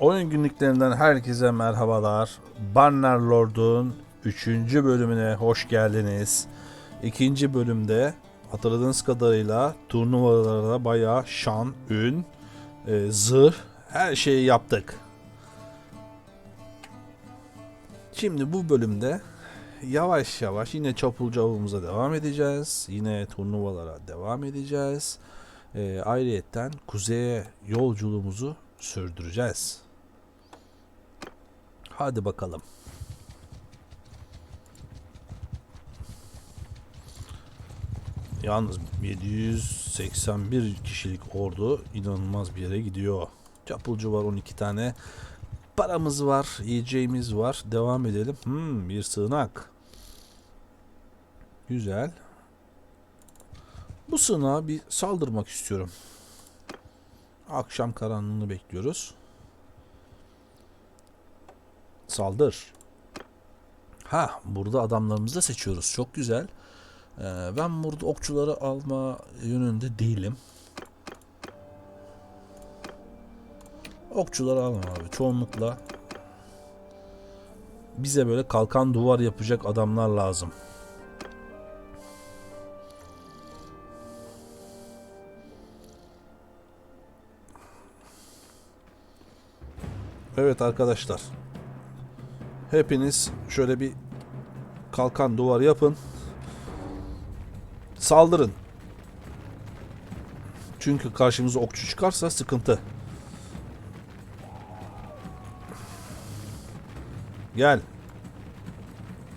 Oyun günlüklerinden herkese merhabalar. Banner Lord'un 3. bölümüne hoş geldiniz. İkinci bölümde hatırladığınız kadarıyla turnuvalarda bayağı şan, ün, e, zırh her şeyi yaptık. Şimdi bu bölümde yavaş yavaş yine çapulcu avımıza devam edeceğiz. Yine turnuvalara devam edeceğiz. E, ayrıyetten kuzeye yolculuğumuzu sürdüreceğiz. Hadi bakalım. Yalnız 781 kişilik ordu inanılmaz bir yere gidiyor. Çapulcu var 12 tane. Paramız var, yiyeceğimiz var. Devam edelim. Hmm, bir sığınak. Güzel. Bu sığınağa bir saldırmak istiyorum. Akşam karanlığını bekliyoruz. Saldır. Ha, burada adamlarımızı da seçiyoruz. Çok güzel. Ee, ben burada okçuları alma yönünde değilim. Okçuları alma abi. Çoğunlukla bize böyle kalkan duvar yapacak adamlar lazım. Evet arkadaşlar. Hepiniz şöyle bir kalkan duvar yapın. Saldırın. Çünkü karşımıza okçu çıkarsa sıkıntı. Gel.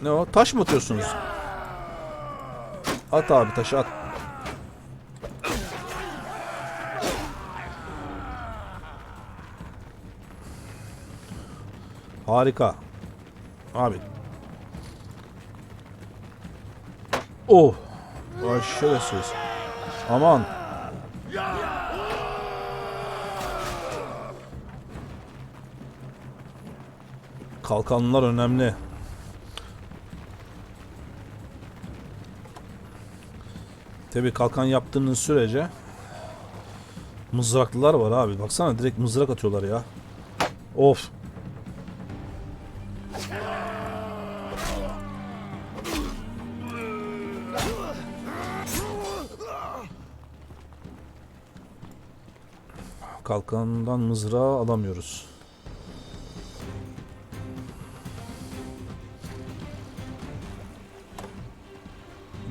Ne o? Taş mı atıyorsunuz? At abi taşı at. Harika. Abi. Oh. Ay şerefsiz. Aman. Kalkanlar önemli. Tabi kalkan yaptığınız sürece mızraklılar var abi. Baksana direkt mızrak atıyorlar ya. Of. Kalkandan mızrağı alamıyoruz.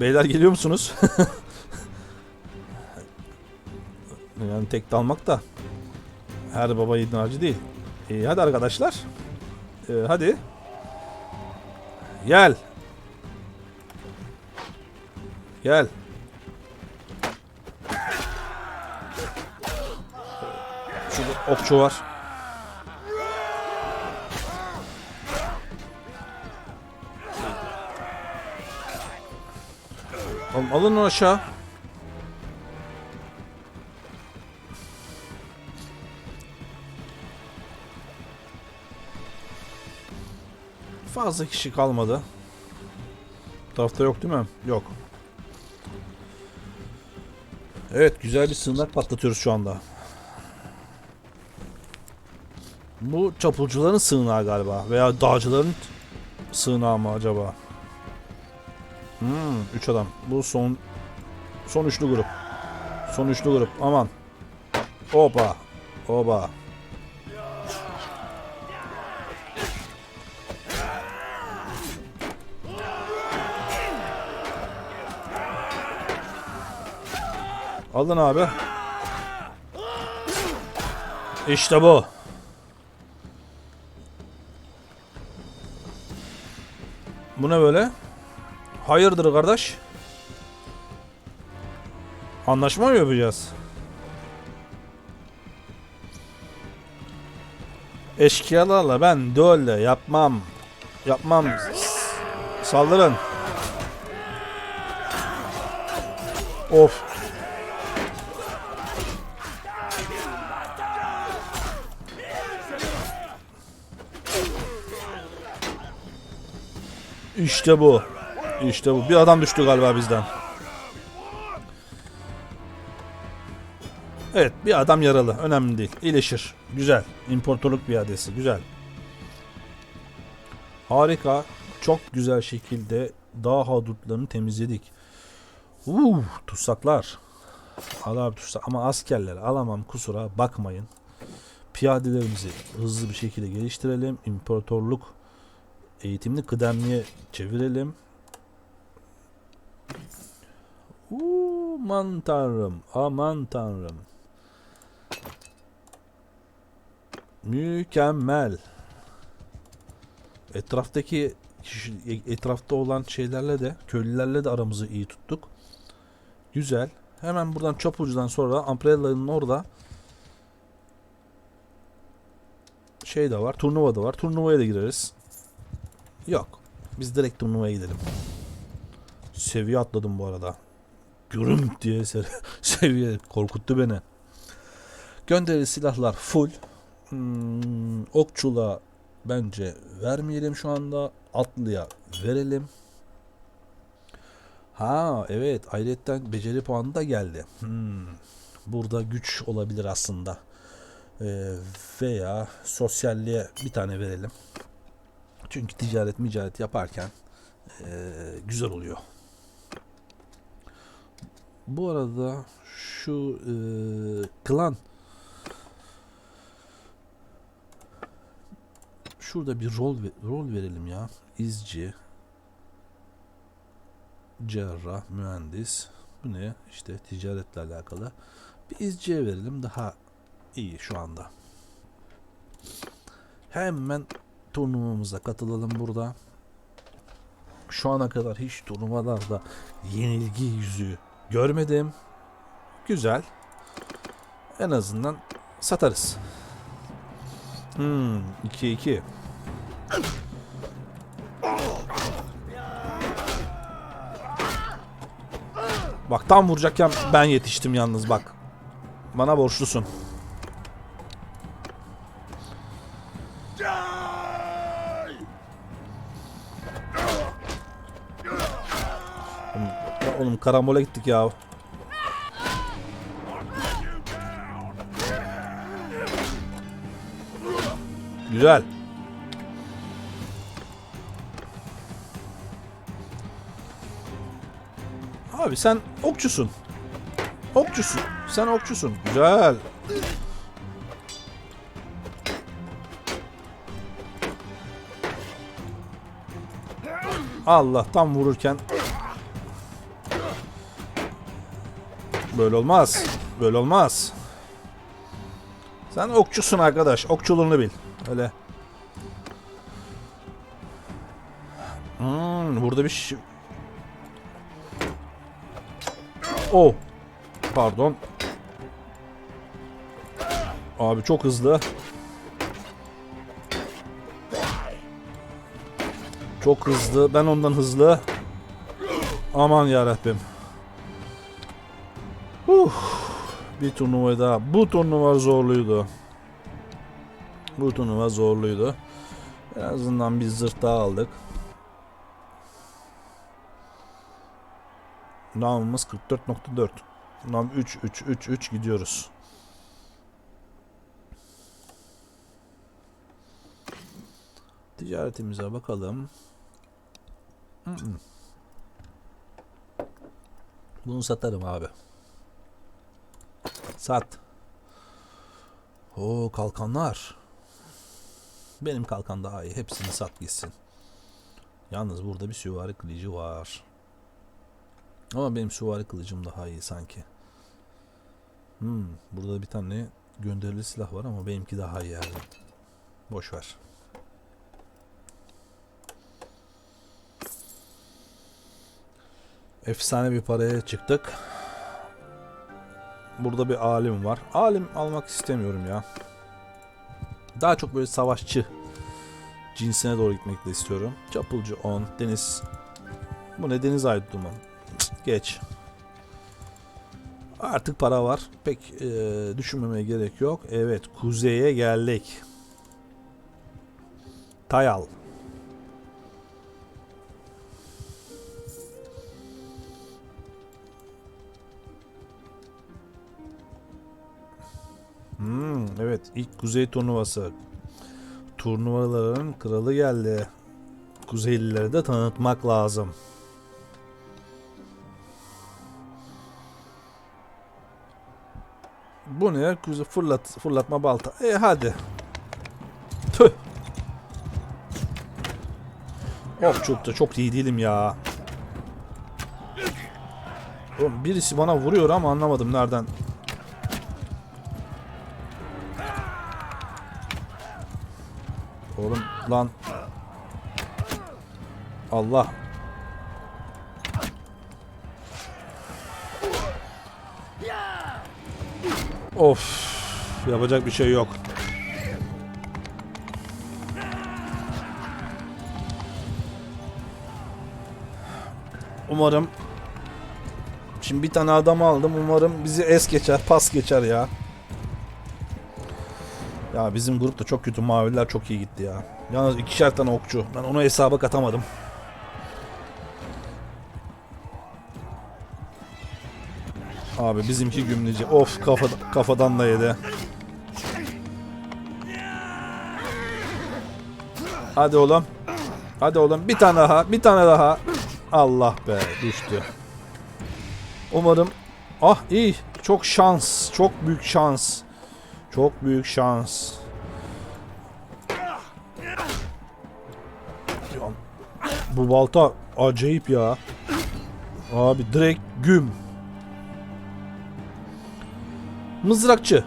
Beyler geliyor musunuz? yani tek dalmak da her baba yiğidin harcı değil. İyi hadi arkadaşlar. Ee, hadi. Gel. Gel. Okçu var. Oğlum alın onu aşağı. Fazla kişi kalmadı. Bu tarafta yok değil mi? Yok. Evet güzel bir sığınak patlatıyoruz şu anda. Bu çapulcuların sığınağı galiba. Veya dağcıların sığınağı mı acaba? Hmm, 3 adam. Bu son son üçlü grup. Son üçlü grup. Aman. Opa. Oba. Alın abi. İşte bu. Bu ne böyle? Hayırdır kardeş? Anlaşma mı yapacağız? Eşkıyalarla ben dölle yapmam. Yapmam. Saldırın. Of. İşte bu. İşte bu. Bir adam düştü galiba bizden. Evet bir adam yaralı. Önemli değil. İyileşir. Güzel. İmparatorluk piyadesi. Güzel. Harika. Çok güzel şekilde dağ hadutlarını temizledik. Uuu tutsaklar. Al abi tutsak ama askerler alamam kusura bakmayın. Piyadelerimizi hızlı bir şekilde geliştirelim. İmparatorluk eğitimini kıdemliye çevirelim. Uuu tanrım aman tanrım. Mükemmel. Etraftaki etrafta olan şeylerle de köylülerle de aramızı iyi tuttuk. Güzel. Hemen buradan Çapulcu'dan sonra Umbrella'nın orada şey de var. Turnuva da var. Turnuvaya da gireriz. Yok. Biz direkt turnuvaya gidelim. Seviye atladım bu arada. Gürüm diye se- seviye korkuttu beni. Gönderili silahlar full. Hmm, okçula bence vermeyelim şu anda. Atlıya verelim. Ha evet ayrıyetten beceri puanı da geldi. Hmm, burada güç olabilir aslında. Ee, veya sosyalliğe bir tane verelim. Çünkü ticaret micaret yaparken ee, güzel oluyor. Bu arada şu ee, klan şurada bir rol rol verelim ya. İzci, cerrah, mühendis. Bu ne? İşte ticaretle alakalı. Bir izciye verelim daha iyi şu anda. Hemen turnuvamıza katılalım burada. Şu ana kadar hiç turnuvalarda yenilgi yüzü görmedim. Güzel. En azından satarız. Hmm, 2-2. Bak tam vuracakken ben yetiştim yalnız bak. Bana borçlusun. Karambola gittik ya. Güzel. Abi sen okçusun. Okçusun. Sen okçusun. Güzel. Allah tam vururken Böyle olmaz. Böyle olmaz. Sen okçusun arkadaş. Okçuluğunu bil. Öyle. Hmm, burada bir şey... Oh. Pardon. Abi çok hızlı. Çok hızlı. Ben ondan hızlı. Aman yarabbim. Uh, bir turnuva daha. Bu turnuva zorluydu. Bu turnuva zorluydu. En azından bir zırh daha aldık. Namımız 44.4. Nam 3 3 3 3 gidiyoruz. Ticaretimize bakalım. Hı. Bunu satarım abi. Sat. O kalkanlar. Benim kalkan daha iyi. Hepsini sat gitsin. Yalnız burada bir süvari kılıcı var. Ama benim süvari kılıcım daha iyi sanki. Hmm, burada bir tane gönderili silah var ama benimki daha iyi yani. Boş ver. Efsane bir paraya çıktık. Burada bir alim var. Alim almak istemiyorum ya. Daha çok böyle savaşçı cinsine doğru gitmek de istiyorum. Çapulcu 10, deniz. Bu ne deniz aydudu mu? Cık, Geç. Artık para var. Pek e, düşünmemeye gerek yok. Evet, kuzeye geldik. Tayal. Evet ilk kuzey turnuvası. Turnuvaların kralı geldi. Kuzeylilere de tanıtmak lazım. Bu ne? Kuze fırlat fırlatma balta. E hadi. Tüh. Of çok da çok iyi değilim ya. Oğlum birisi bana vuruyor ama anlamadım nereden. Oğlum lan. Allah. Of. Yapacak bir şey yok. Umarım Şimdi bir tane adam aldım. Umarım bizi es geçer, pas geçer ya. Ya bizim grupta çok kötü. Maviler çok iyi gitti ya. Yalnız ikişer tane okçu. Ben onu hesaba katamadım. Abi bizimki gümleci. Of kafa, kafadan da yedi. Hadi oğlum. Hadi oğlum bir tane daha, bir tane daha. Allah be düştü. Umarım ah iyi. Çok şans, çok büyük şans. Çok büyük şans. Bu balta acayip ya. Abi direkt güm. Mızrakçı.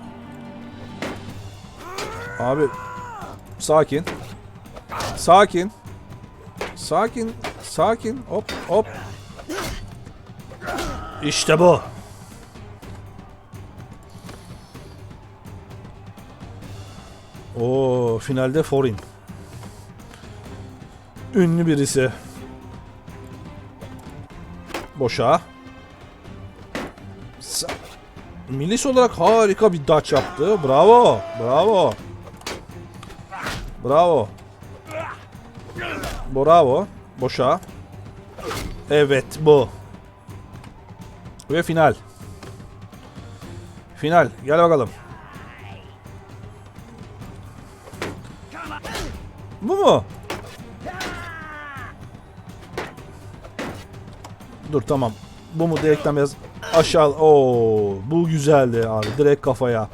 Abi sakin. Sakin. Sakin. Sakin. Hop hop. İşte bu. O finalde Forin. Ünlü birisi. Boşa. Milis olarak harika bir daç yaptı. Bravo. Bravo. Bravo. Bravo. Boşa. Evet bu. Ve final. Final. Gel bakalım. Dur tamam. Bu mu direkten biraz aşağı. Oo, bu güzeldi abi. Direkt kafaya.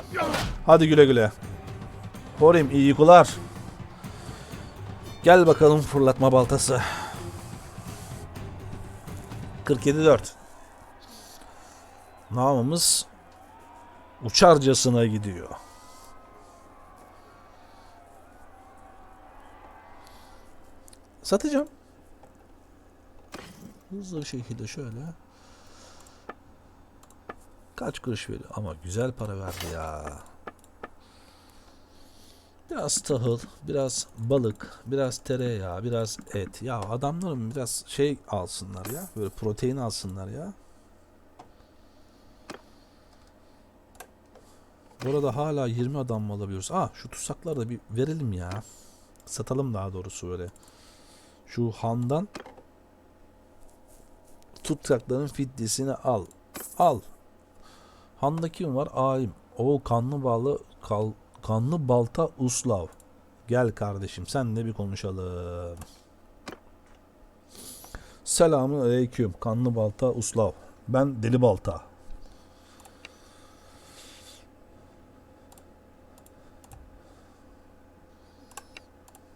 Hadi güle güle. Horim iyi uykular. Gel bakalım fırlatma baltası. 47-4. Namımız uçarcasına gidiyor. Satacağım. Hızlı bir şekilde şöyle. Kaç kuruş veriyor? Ama güzel para verdi ya. Biraz tahıl, biraz balık, biraz tereyağı, biraz et. Ya adamların biraz şey alsınlar ya. Böyle protein alsınlar ya. Bu arada hala 20 adam mı alabiliyoruz? Aa şu tutsakları da bir verelim ya. Satalım daha doğrusu böyle. Şu handan tutsakların fidyesini al. Al. Handa kim var? Aim. O kanlı bağlı kal, kanlı balta uslav. Gel kardeşim senle bir konuşalım. Selamun aleyküm. Kanlı balta uslav. Ben deli balta.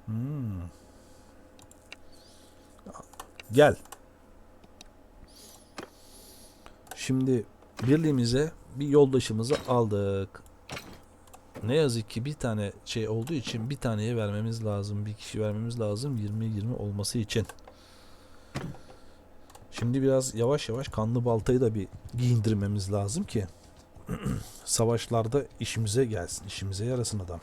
Hmm. Gel. Şimdi birliğimize bir yoldaşımızı aldık. Ne yazık ki bir tane şey olduğu için bir taneye vermemiz lazım. Bir kişi vermemiz lazım 20-20 olması için. Şimdi biraz yavaş yavaş kanlı baltayı da bir giyindirmemiz lazım ki savaşlarda işimize gelsin. işimize yarasın adam.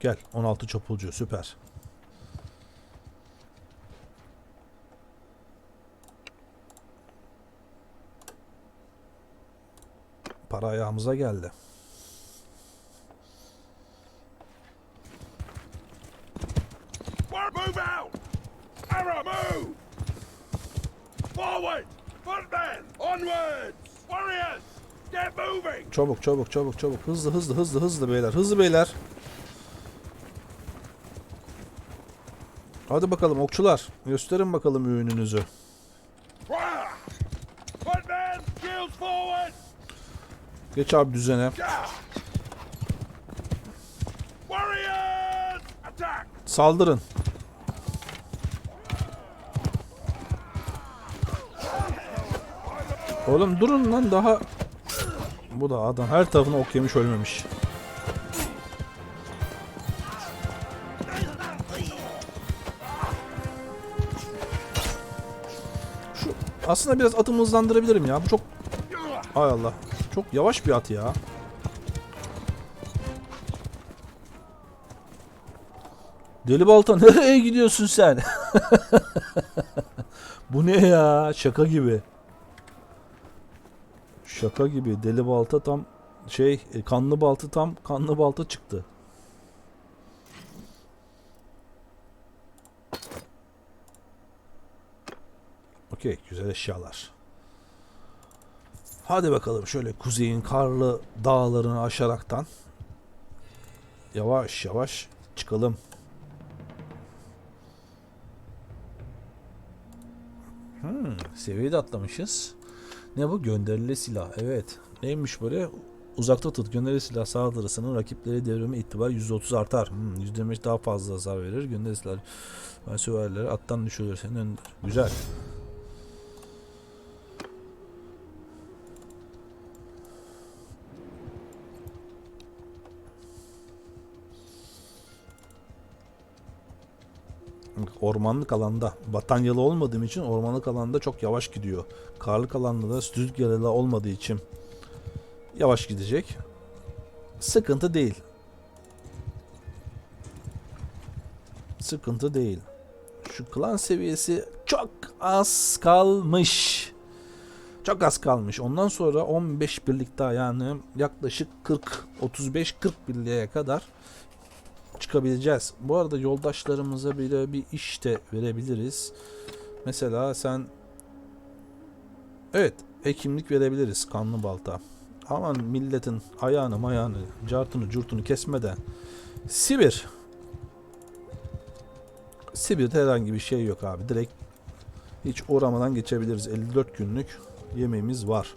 Gel 16 çapulcu süper. Para ayağımıza geldi. Çabuk çabuk çabuk çabuk. Hızlı hızlı hızlı hızlı beyler. Hızlı beyler. Hadi bakalım okçular. Gösterin bakalım ürününüzü. Forward! Geç abi düzene. Saldırın. Oğlum durun lan daha. Bu da adam her tarafına ok yemiş ölmemiş. Şu aslında biraz atımı hızlandırabilirim ya. Bu çok Hay Allah. Çok yavaş bir at ya. Deli balta nereye gidiyorsun sen? Bu ne ya? Şaka gibi. Şaka gibi. Deli balta tam şey e, kanlı balta tam kanlı balta çıktı. Okey güzel eşyalar. Hadi bakalım şöyle kuzeyin karlı dağlarını aşaraktan yavaş yavaş çıkalım. Hmm, seviyeyi atlamışız. Ne bu? Gönderili silah. Evet. Neymiş böyle? Uzakta tut. Gönderili silah saldırısının rakipleri devrimi itibar %30 artar. Hmm, %25 daha fazla hasar verir. Gönderili silah süvarileri attan düşürür. Senin önünde. Güzel. Ormanlık alanda batanyalı olmadığım için ormanlık alanda çok yavaş gidiyor. Karlık alanda da rüzgarlı olmadığı için yavaş gidecek. Sıkıntı değil. Sıkıntı değil. Şu klan seviyesi çok az kalmış. Çok az kalmış. Ondan sonra 15 birlik daha yani yaklaşık 40 35 40 birliğe kadar çıkabileceğiz. Bu arada yoldaşlarımıza bile bir iş de verebiliriz. Mesela sen Evet, hekimlik verebiliriz kanlı balta. Aman milletin ayağını mayağını, cartını curtunu kesmeden. Sibir. Sibir'de herhangi bir şey yok abi. Direkt hiç uğramadan geçebiliriz. 54 günlük yemeğimiz var.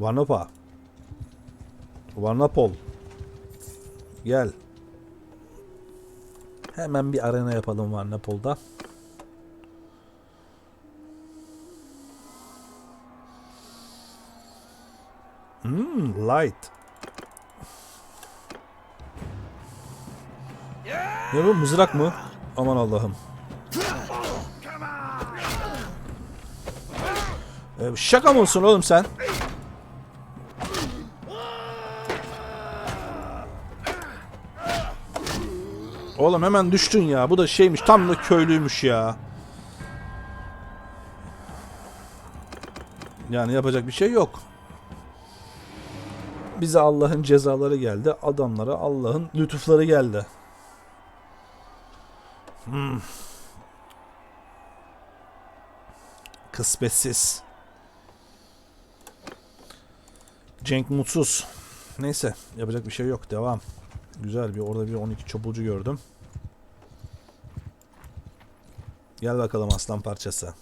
Varnapa. Varnapol. Gel. Hemen bir arena yapalım var Napol'da. Hmm, light. Ne bu mızrak mı? Aman Allah'ım. Ee, şaka mı olsun oğlum sen? Oğlum hemen düştün ya. Bu da şeymiş tam da köylüymüş ya. Yani yapacak bir şey yok. Bize Allah'ın cezaları geldi. Adamlara Allah'ın lütufları geldi. Hmm. Kısmetsiz. Cenk mutsuz. Neyse yapacak bir şey yok. Devam. Güzel bir orada bir 12 çopulcu gördüm. Gel bakalım aslan parçası.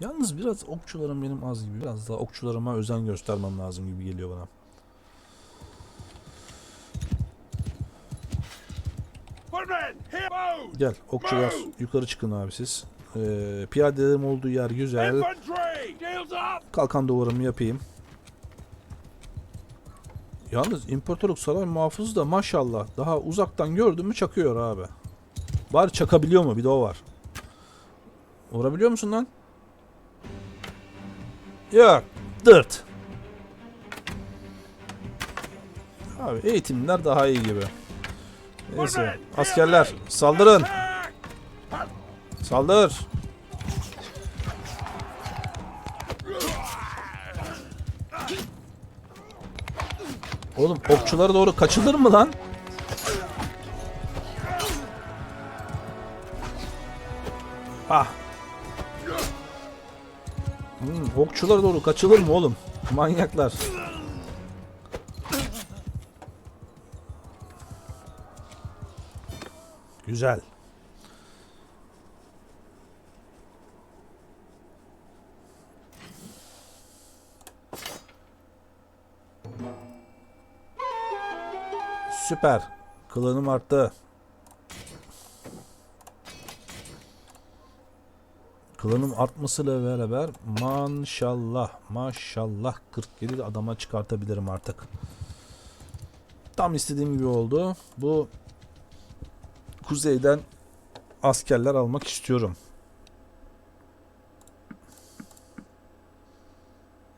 Yalnız biraz okçularım benim az gibi. Biraz daha okçularıma özen göstermem lazım gibi geliyor bana. Gel okçular yukarı çıkın abi siz. Ee, piyadelerim olduğu yer güzel. Kalkan duvarımı yapayım. Yalnız İmparatorluk Saray Muhafızı da maşallah daha uzaktan gördün mü çakıyor abi. Bari çakabiliyor mu? Bir de o var. Vurabiliyor musun lan? Yok. Dırt. Abi eğitimler daha iyi gibi. Neyse. Askerler saldırın. Saldır. Oğlum okçulara doğru kaçılır mı lan? Ah. Okçulara doğru kaçılır mı oğlum? Manyaklar. Güzel. Süper. Klanım arttı. Klanım artmasıyla beraber maşallah maşallah 47 adama çıkartabilirim artık. Tam istediğim gibi oldu. Bu kuzeyden askerler almak istiyorum.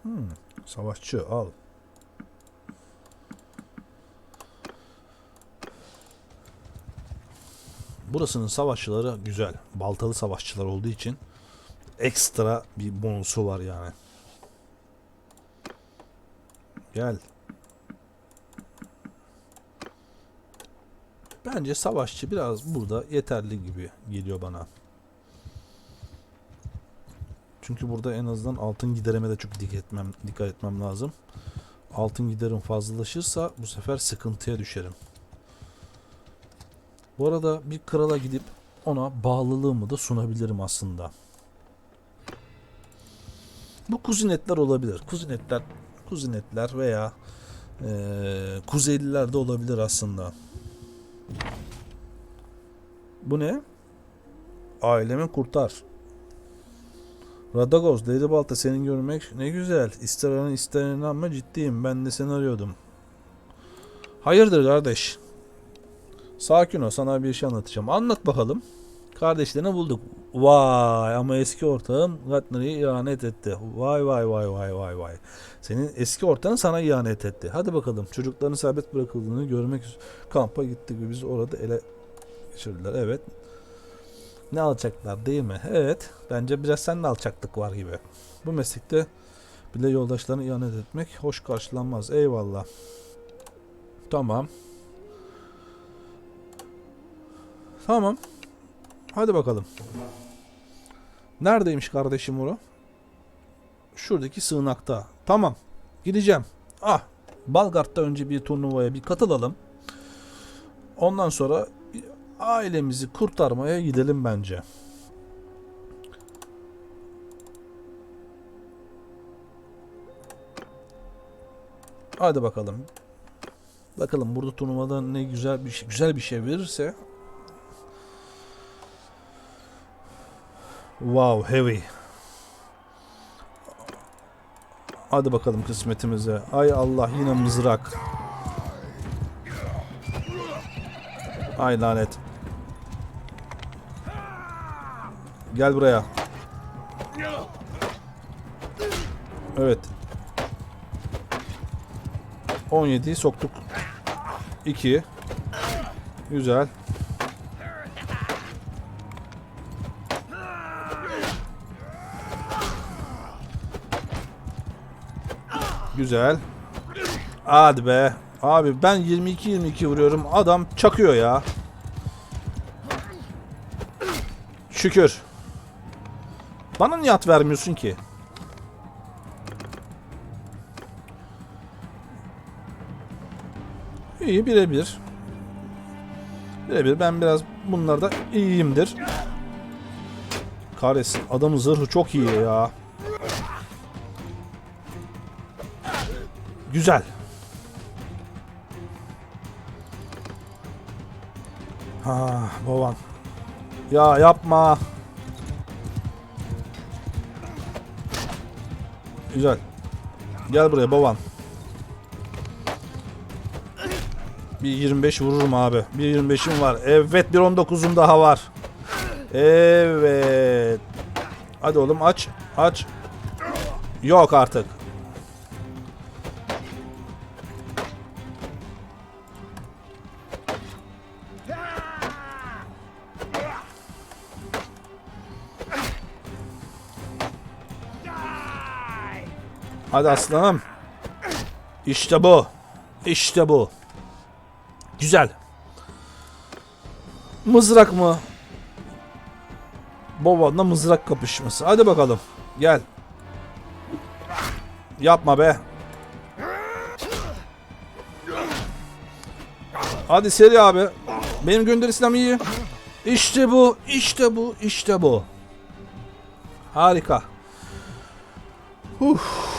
Hmm, savaşçı al. Burasının savaşçıları güzel. Baltalı savaşçılar olduğu için ekstra bir bonusu var yani. Gel. Bence savaşçı biraz burada yeterli gibi geliyor bana. Çünkü burada en azından altın gidereme de çok dikkat etmem, dikkat etmem lazım. Altın giderim fazlalaşırsa bu sefer sıkıntıya düşerim. Bu arada bir krala gidip ona bağlılığımı da sunabilirim aslında. Bu kuzinetler olabilir. Kuzinetler, kuzinetler veya eee kuzeyliler de olabilir aslında. Bu ne? Ailemi kurtar. Radagoz, Lady Balta seni görmek ne güzel. İster inan ister inanma ciddiyim. Ben de seni arıyordum. Hayırdır kardeş? Sakin ol sana bir şey anlatacağım. Anlat bakalım. Kardeşlerini bulduk. Vay ama eski ortağın Gatner'i ihanet etti. Vay vay vay vay vay vay. Senin eski ortağın sana ihanet etti. Hadi bakalım çocukların serbest bırakıldığını görmek kampa gittik biz orada ele geçirdiler. Evet. Ne alacaklar değil mi? Evet. Bence biraz sen de alçaklık var gibi. Bu meslekte bile yoldaşlarını ihanet etmek hoş karşılanmaz. Eyvallah. Tamam. Tamam. Hadi bakalım. Neredeymiş kardeşim oru? Şuradaki sığınakta. Tamam. Gideceğim. Ah. Balgard'da önce bir turnuvaya bir katılalım. Ondan sonra ailemizi kurtarmaya gidelim bence. Hadi bakalım. Bakalım burada turnuvada ne güzel bir şey, güzel bir şey verirse Wow, heavy. Hadi bakalım kısmetimize. Ay Allah yine mızrak. Ay lanet. Gel buraya. Evet. 17'yi soktuk. 2. Güzel. Güzel. Hadi be. Abi ben 22-22 vuruyorum. Adam çakıyor ya. Şükür. Bana niye at vermiyorsun ki? İyi birebir. Birebir ben biraz bunlarda iyiyimdir. Kahretsin adamın zırhı çok iyi ya. Güzel. Ha, baban. Ya yapma. Güzel. Gel buraya baban. Bir 25 vururum abi. Bir 25'im var. Evet bir 19'um daha var. Evet. Hadi oğlum aç. Aç. Yok artık. Hadi aslanım. İşte bu. İşte bu. Güzel. Mızrak mı? Babanla mızrak kapışması. Hadi bakalım. Gel. Yapma be. Hadi seri abi. Benim gönderi silahım iyi. İşte bu, işte bu, işte bu. Harika. Uf.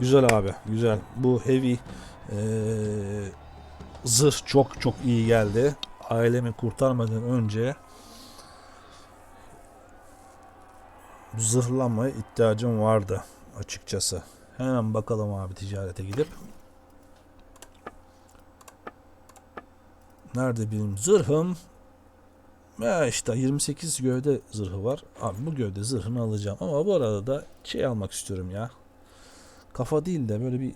Güzel abi, güzel. Bu heavy eee, zırh çok çok iyi geldi. Ailemi kurtarmadan önce zırhlanmaya ihtiyacım vardı açıkçası. Hemen bakalım abi ticarete gidip. Nerede benim zırhım? Ya işte 28 gövde zırhı var. Abi bu gövde zırhını alacağım. Ama bu arada da şey almak istiyorum ya. Kafa değil de böyle bir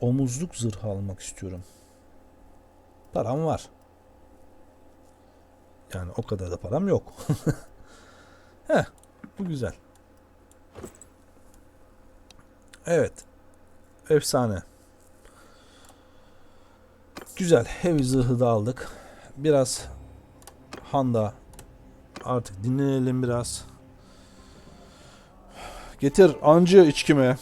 omuzluk zırhı almak istiyorum. Param var. Yani o kadar da param yok. Heh, bu güzel. Evet. Efsane. Güzel. Heavy zırhı da aldık. Biraz Handa artık dinlenelim biraz. Getir ancı içkime.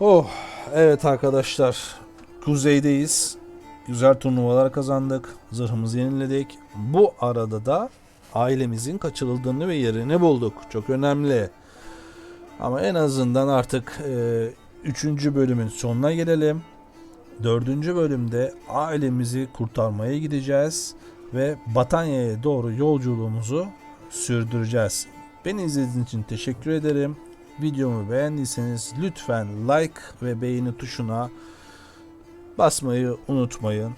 Oh evet arkadaşlar kuzeydeyiz. Güzel turnuvalar kazandık. Zırhımızı yeniledik. Bu arada da ailemizin kaçırıldığını ve yerini bulduk. Çok önemli. Ama en azından artık 3. bölümün sonuna gelelim. Dördüncü bölümde ailemizi kurtarmaya gideceğiz ve Batanya'ya doğru yolculuğumuzu sürdüreceğiz. Beni izlediğiniz için teşekkür ederim. Videomu beğendiyseniz lütfen like ve beğeni tuşuna basmayı unutmayın.